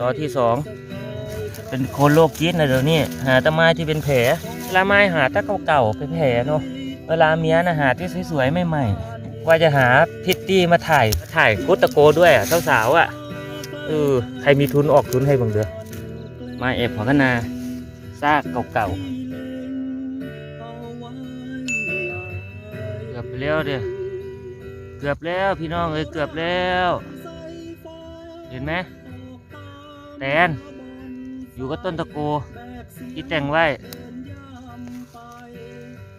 ต่อที่สองเป็นคนโรคจิตนะเดี๋ยวนี้ หาตะไม้ที่เป็นแผลเวลาไม้หาตะเก่าๆเป็นแผลเนาะเวลาเมียนะหาที่สวยๆใหม่ๆว่าจะหาพิตตี้มาถ่ายถ่ายคุตตะโกด้วยอะสาวๆอะเออใครมีทุนออกทุนให้บังเดือมาเอฟหัวคนาซากเก่าๆเกือบไปแล้วเด้อ เกือบแล้วพี่น้องเอ้ยเกือบแล้ว เห็นไหมแตนอยู่กับต้นตะโกที่แต่งไว้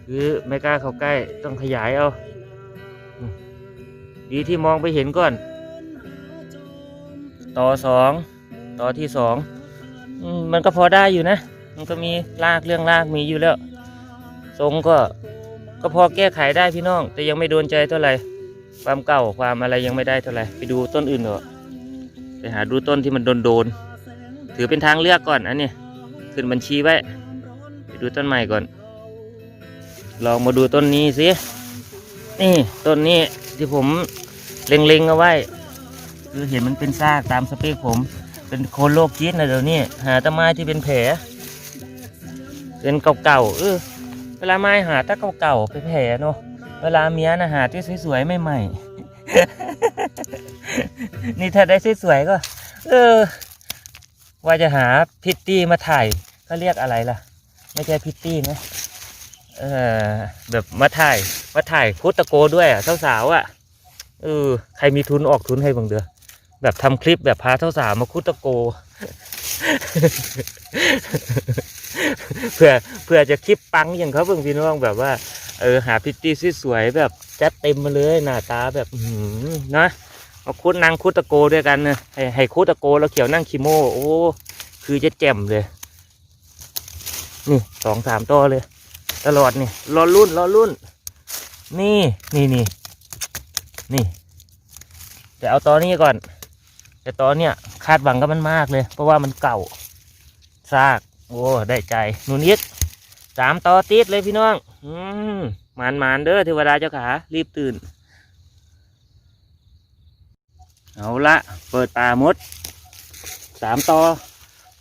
คือไม่กล้าเข้าใกล้ต้องขยายเอา ดีที่มองไปเห็นก่อน ต่อสองต่อที่สองมันก็พอได้อยู่นะ มันก็มีลากเรื่องลากมีอยู่แล้วทรงก็ก็พอแก้ไขได้พี่น้อง แต่ยังไม่โดนใจเท่าไหร่ ความเก่าความอะไรยังไม่ได้เท่าไหร่ไปดูต้นอื่นเถอะไปหาดูต้นที่มันโดนโดนถือเป็นทางเลือกก่อนอันนี้ขึ้นบัญชีไว้ไปดูต้นใหม่ก่อน ลองมาดูต้นนี้สินี่ต้นนี้ที่ผมเล็งๆเอาไว้คือเห็นมันเป็นซากตามสเปคผม เป็นโคนโรคจิตนะเดี๋ยวนี้หาแตะไม้ที่เป็นแผลเป็นเก่าๆเออเวลาไม้หาแตะเก่าๆเป็นแผลเนาะ เวลาเมียนะหาที่สวยๆใหม่ๆ นี่ถ้าได้สวยๆก็ เออ ว่าจะหาพิตตี้มาถ่ายเขาเรียกอะไรล่ะ ไม่ใช่พิตตี้นะ เออแบบมาถ่าย มาถ่ายคุตะโกด้วยอะสาวๆอะ เออ ใครมีทุนออกทุนให้บ้างเด้อแบบทำคลิปแบบพาสาวๆมาคุตะโก เพื่อเพื่อจะคลิปปังอย่างเขาเบิ่งพี่น้องแบบว่า เออหาพิตตี้สวยๆแบบจัดเต็มมาเลยหน้าตาแบบหือนะมาคุดนางคุดตะโกด้วยกันนะให้ให้คุดตะโกแล้วเขียวนั่งคิโมโอ้คือจะแจ่มเลย นี่สองสามตัวเลย ตลอดนี่รอรุ่นรอรุ่น นี่นี่นี่นี่แต่เอาตอนนี้ก่อน แต่ตอนเนี้ยคาดหวังกับมันมากเลย เพราะว่ามันเก่าซาก โอ้ ได้ใจนุนอีกสามตอติดเลยพี่น้อง อืมหมานหมานๆเด้อเทวดาเจ้าขา รีบตื่น เอาละเปิดป่ามดสามต่อ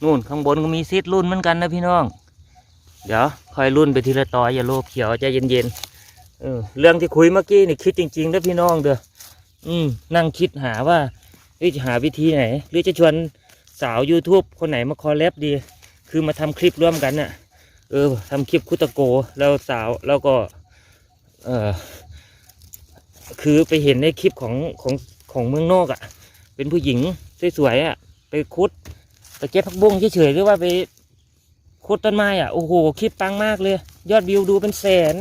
นู่นข้างบนก็มีซิดรุ่นเหมือนกันนะพี่น้อง เดี๋ยวค่อยรุ่นไปทีละต่ออย่าโลภเขียวใจเย็นๆเออเรื่องที่คุยเมื่อกี้นี่คิดจริงๆนะพี่น้องเด้ออืมนั่งคิดหาว่าจะหาวิธีไหน หรือจะชวนสาว YouTube คนไหนมาคอลแลบดี คือมาทำคลิปร่วมกันน่ะ เออทำคลิปคุตะโกแล้วสาวแล้วก็ เออคือไปเห็นในคลิปของของของเมืองนอกอะ่ะ เป็นผู้หญิงสวยๆอะ่ะ ไปคุดไปเก็บผักบุ้งเฉยๆหรือว่าไปคุดต้นไม้อะโอ้โหคลิปปังมากเลย ยอดวิวดูเป็นแสน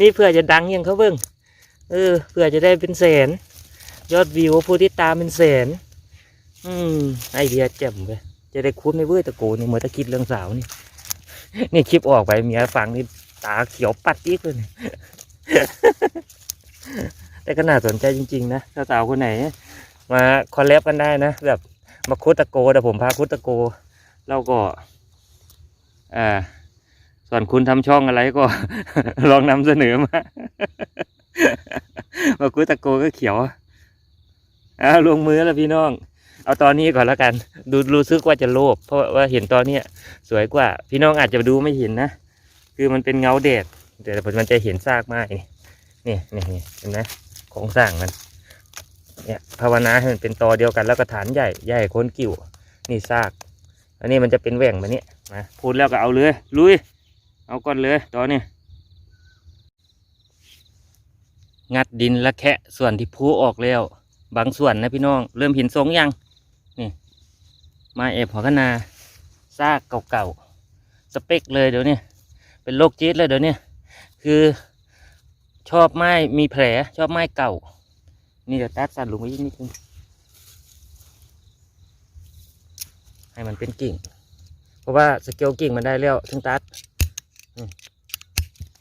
นี่เพื่อจะดังยังเขาเบิ้งเออเพื่อจะได้เป็นแสน ยอดวิวผู้ที่ตามเป็นแสน อืมไอเดียแจ่มเลย จะได้คุ้นไม่เว้ยตะโกนนี่เหมื่อนตะคิดเรื่องสาวนี่ นี่คลิปออกไปเมียฟังนี่ตาเขียวปัดอีกเลยแต่ก็น่าสนใจจริง ๆ นะสาวคนไหน มาคอลแลบกันได้นะ แบบมาคุดตะโกแต่ผมพาคุดตะโกแล้วก็อ่าส่วนคุณทำช่องอะไรก็ ลองนำเสนอมามาคุดตะโกก็เขียวอ่าลงมือแล้วพี่น้อง เอาตอนนี้ก่อนแล้วกัน ดูรู้สึกว่าจะโลภเพราะว่าเห็นตอนเนี้ยสวยกว่า พี่น้องอาจจะดูไม่เห็นนะ คือมันเป็นเงาแดดแต่มันจะเห็นซากไม้นี่นี่นี่เห็นไหมของสร้างมันเนี่ยภาวนาให้มันเป็นตอเดียวกันแล้วก็ฐานใหญ่ใหญ่โคนกิ่วนี่ซากอันนี้มันจะเป็นแหว่งแบบนี้นะพูดแล้วก็เอาเลยลุยเอาก่อนเลยตอนนี้งัดดินและแคะส่วนที่พูออกแล้ว บางส่วนนะพี่น้อง เริ่มเห็นทรงยัง มาเอฟหัวคนาซากเก่าๆสเปคเลยเดี๋ยวนี้เป็นโรคจี๊ดเลยเดี๋ยวนี้คือชอบไม้มีแผลชอบไม้เก่า นี่เดี๋ยวตัดสั้นลงไปอีกนิดนึงให้มันเป็นกิ่ง เพราะว่าสเกลกิ่งมันได้แล้วถึงตัด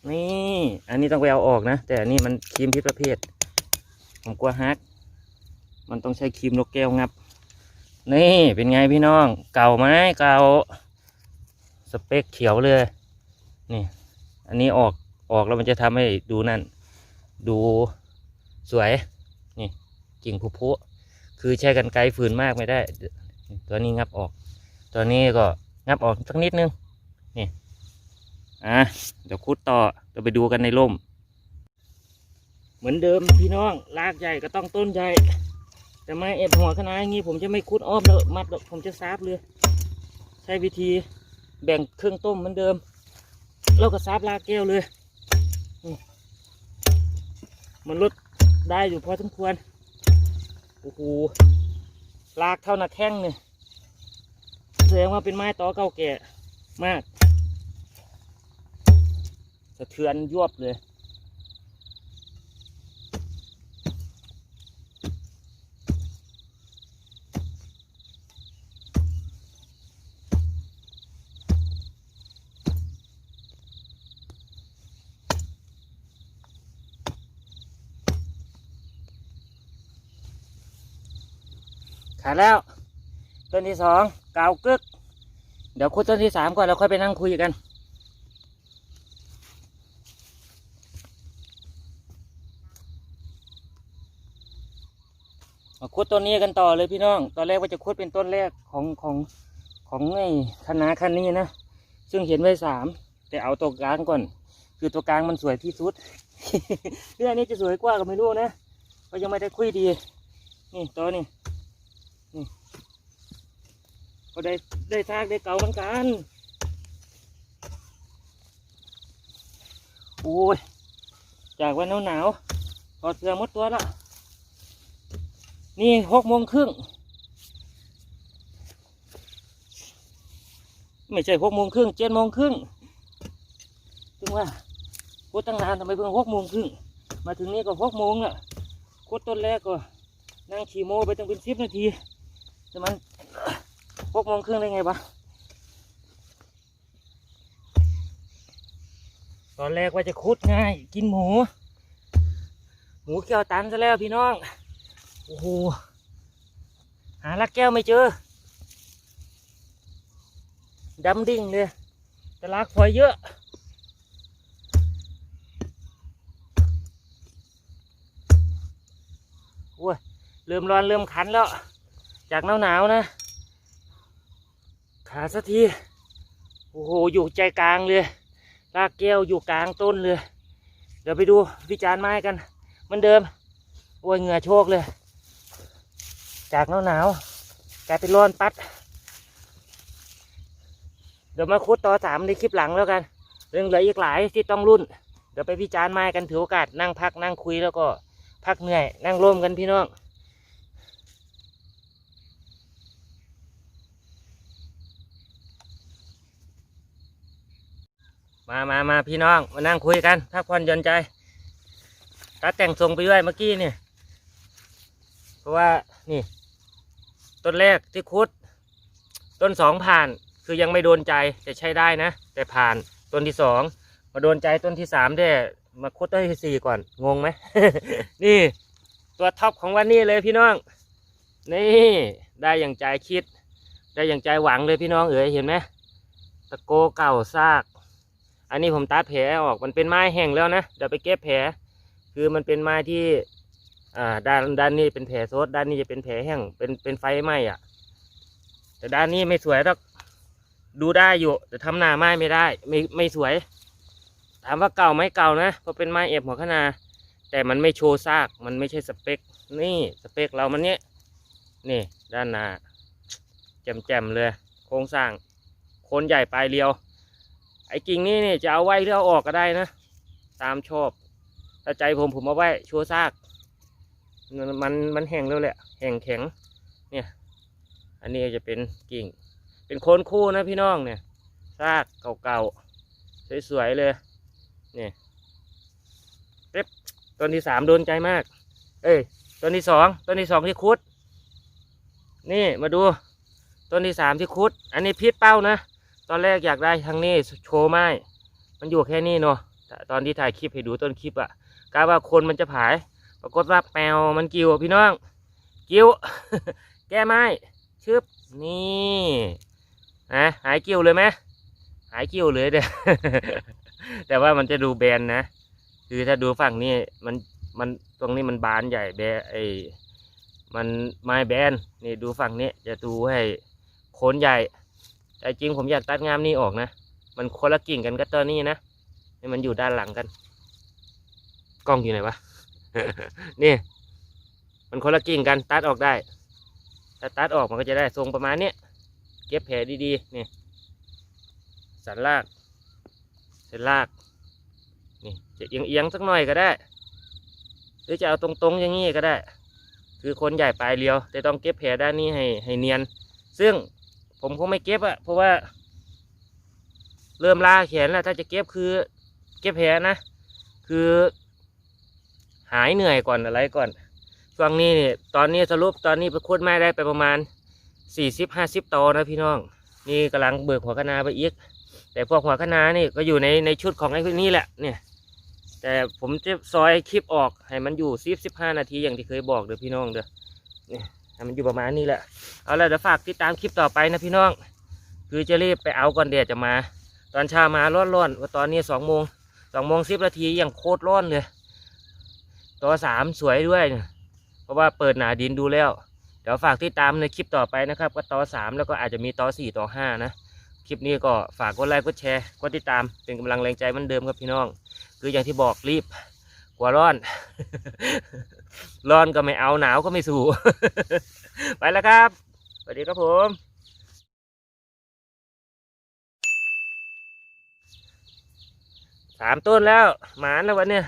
นี่ อันนี้ต้องไปเอาออกนะ แต่อันนี้มันครีมพิษประเภท ผมกลัวฮัก มันต้องใช้ครีมนกแก้วงับ นี่เป็นไงพี่น้อง เก่าไหมเก่าสเปคเขียวเลย นี่ อันนี้ออกออกแล้วมันจะทำให้ดูนั่น ดูสวย นี่กิ่งผุพุคือใช้กันไกลฝืนมากไม่ได้ ตัวนี้งับออก ตัวนี้ก็งับออกสักนิดนึง นี่ อะ เดี๋ยวคุดต่อเดี๋ยวไปดูกันในร่ม เหมือนเดิมพี่น้อง รากใหญ่ก็ต้องต้นใหญ่ แต่ไม้เอฟหัวคณะอย่างงี้ผมจะไม่คุดอ้อมแล้วมัดผมจะซาบเลย ใช้วิธีแบ่งเครื่องต้มเหมือนเดิม แล้วก็ซาบรากแก้วเลยมันลดได้อยู่พอสมควรโอ้โหรากเท่านักแข้งเนี่ยแสดงว่าเป็นไม้ตอเก่าแก่มาก สะเทือนยวบเลย ขาดแล้ว ต้นที่สองกาวกึก เดี๋ยวคุยต้นที่สามก่อนแล้วค่อยไปนั่งคุยกัน มาคุดต้นนี้กันต่อเลยพี่น้อง ตอนแรกว่าจะคุดเป็นต้นแรกของของของไอ้คณะคันนี้นะ ซึ่งเห็นไว้สาม แต่เอาตัวกลางก่อน คือตัวกลางมันสวยที่สุดเรื่องนี้จะสวยกว่าก็ไม่รู้นะเพราะยังไม่ได้คุยดี นี่ตัวนี้ ก็ได้ได้ซากได้เก่าเหมือนกันโอ้ยจากวันหนาวหนาวๆถอดเสื้อมดตัวแล้วนี่หกโมงครึ่งไม่ใช่หกโมงครึ่งเจ็ดโมงครึ่งถึงว่าพูดตั้งนานทำไมเพิ่งหกโมงครึ่งมาถึงนี่ก็หกโมงละโคตรต้นแรกก็นั่งขี่โมไปตั้งเป็นสิบนาทีแต่มัน หกโมงครึ่งได้ไงวะตอนแรกว่าจะคุดง่าย กินหมู หมูเกี่ยวตันซะแล้วพี่น้อง โอ้โห หาลักแก้วไม่เจอดำดิ่งเลยแต่ลักพลอยเยอะโอ้ยเริ่มร้อนเริ่มขันแล้ว จากหนาวหนาวๆนะ ขาสักที โอ้โห อยู่ใจกลางเลย รากแก้วอยู่กลางต้นเลย เดี๋ยวไปดูวิจารณ์ไม้กัน เหมือนเดิม โอ้ยเหงื่อโชกเลย จากหนาวหนาวกลายเป็นร้อนปัด เดี๋ยวมาคุดต่อสามในคลิปหลังแล้วกัน เรื่องเหลืออีกหลายที่ต้องรุ่น เดี๋ยวไปวิจารณ์ไม้กันถือโอกาสนั่งพักนั่งคุยแล้วก็พักเหนื่อย นั่งร่วมกันพี่น้อง มามามาพี่น้อง มานั่งคุยกันพักผ่อนหย่อนใจตัดแต่งทรงไปด้วยเมื่อกี้เนี่ย เพราะว่านี่ ต้นแรกที่คุด ต้นสองผ่านคือยังไม่โดนใจแต่ใช้ได้นะ แต่ผ่านต้นที่สองมาโดนใจต้นที่สามได้มาคุดต้นที่สี่ก่อนงงไหมนี่ตัวท็อปของวันนี้เลยพี่น้อง นี่ได้อย่างใจคิด ได้อย่างใจหวังเลยพี่น้องเอ๋ยเห็นไหมตะโกเก่าซาก อันนี้ผมตัดแผลออกมันเป็นไม้แห้งแล้วนะเดี๋ยวไปเก็บแผล คือมันเป็นไม้ที่อ่าด้านด้านนี้เป็นแผลโซดด้านนี้จะเป็นแผลแห้งเป็นเป็นไฟไหม้อะ แต่ด้านนี้ไม่สวยหรอกดูได้อยู่ แต่ทำหน้าไม้ไม่ได้ ไม่ไม่สวย ถามว่าเก่าไหมเก่านะเพราะเป็นไม้เอฟหัวขนาแต่มันไม่โชว์ซากมันไม่ใช่สเปค นี่สเปคเรามันเนี้ยนี่ด้านหน้าแจ่มๆเลย โครงสร้างโคนใหญ่ปลายเรียว ไอ้กิ่งนี่เนี่ยจะเอาไว้หรือเอาออกก็ได้นะ ตามชอบถ้าใจผมผมเอาไว้โชว์ซาก มันมันแห้งแล้วแหละ แห้งแข็ง เนี่ย อันนี้จะเป็นกิ่ง เป็นโคนคู่นะพี่น้องเนี่ย ซากเก่าๆ สวยๆเลย เนี่ยเป๊บต้นที่สามโดนใจมาก เอ้ย ต้นที่สอง ต้นที่สองที่คุด นี่มาดู ต้นที่สามที่คุด อันนี้พิษเป้านะ ตอนแรกอยากได้ทางนี้โชว์ไม้ มันอยู่แค่นี้เนาะตอนที่ถ่ายคลิปให้ดูต้นคลิปอะกะว่าคนมันจะผาย ปรากฏว่าแปวมันกิ้วพี่น้อง กิ้วแก้ไม้ชึบนี่นะหายกิ้วเลยไหมหายกิ้วเลยเด้อแต่ว่ามันจะดูแบนนะ คือถ้าดูฝั่งนี้มันมันตรงนี้มันบานใหญ่แบไอมันไม้แบนนี่ดูฝั่งนี้จะดูให้โคนใหญ่ แต่จริงผมอยากตัดงามนี่ออกนะ มันคนละกิ่งกันก็ตอนนี้นะนี่มันอยู่ด้านหลังกัน กล้องอยู่ไหนวะ นี่ มันคนละกิ่งกันตัดออกได้ ถ้าตัดออกมันก็จะได้ทรงประมาณเนี้ย เก็บแผลดีๆ นี่ สันลาก เส้นลาก นี่ จะเอียงๆสักหน่อยก็ได้ หรือจะเอาตรงๆอย่างนี้ก็ได้ คือคนใหญ่ปลายเรียว แต่ต้องเก็บแผลด้านนี้ให้ให้เนียน ซึ่ง ผมคงไม่เก็บอะเพราะว่า เริ่มลาแขนแล้ว ถ้าจะเก็บคือ เก็บแผลนะ คือ หายเหนื่อยก่อนอะไรก่อนช่วงนี้เนี่ยตอนนี้สรุปตอนนี้ไปคุดไม้ได้ไปประมาณสี่สิบห้าสิบตอนะพี่น้อง นี่กำลังเบิกหัวคะนาไปอีก แต่พวกหัวคะนานี่ก็อยู่ในในชุดของไอ้พวกนี้แหละเนี่ย แต่ผมจะซอยคลิปออกให้มันอยู่สิบสิบห้านาทีอย่างที่เคยบอกเด้อพี่น้องเด้อเนี่ย มันอยู่ประมาณนี้แหละ เอาละเดี๋ยวฝากติดตามคลิปต่อไปนะพี่น้อง คือจะรีบไปเอาก่อนเดี๋ยวจะมา ตอนเช้ามาร้อนๆว่าตอนนี้สองโมงสองโมงสิบนาทียังโคตรร้อนเลยตัวสามสวยด้วยเนี่ยเพราะว่าเปิดหนาดินดูแล้ว เดี๋ยวฝากติดตามในคลิปต่อไปนะครับ ก็ต่อสามแล้วก็อาจจะมีต่อสี่ต่อห้านะ คลิปนี้ก็ฝากกดไลค์กดแชร์กดติดตามเป็นกำลังแรงใจเหมือนเดิมครับพี่น้อง คืออย่างที่บอกรีบกลัวร้อน ร้อนก็ไม่เอาหนาวก็ไม่สู้ ไปแล้วครับสวัสดีครับผมสามต้นแล้วหมานแล้ววันเนี้ย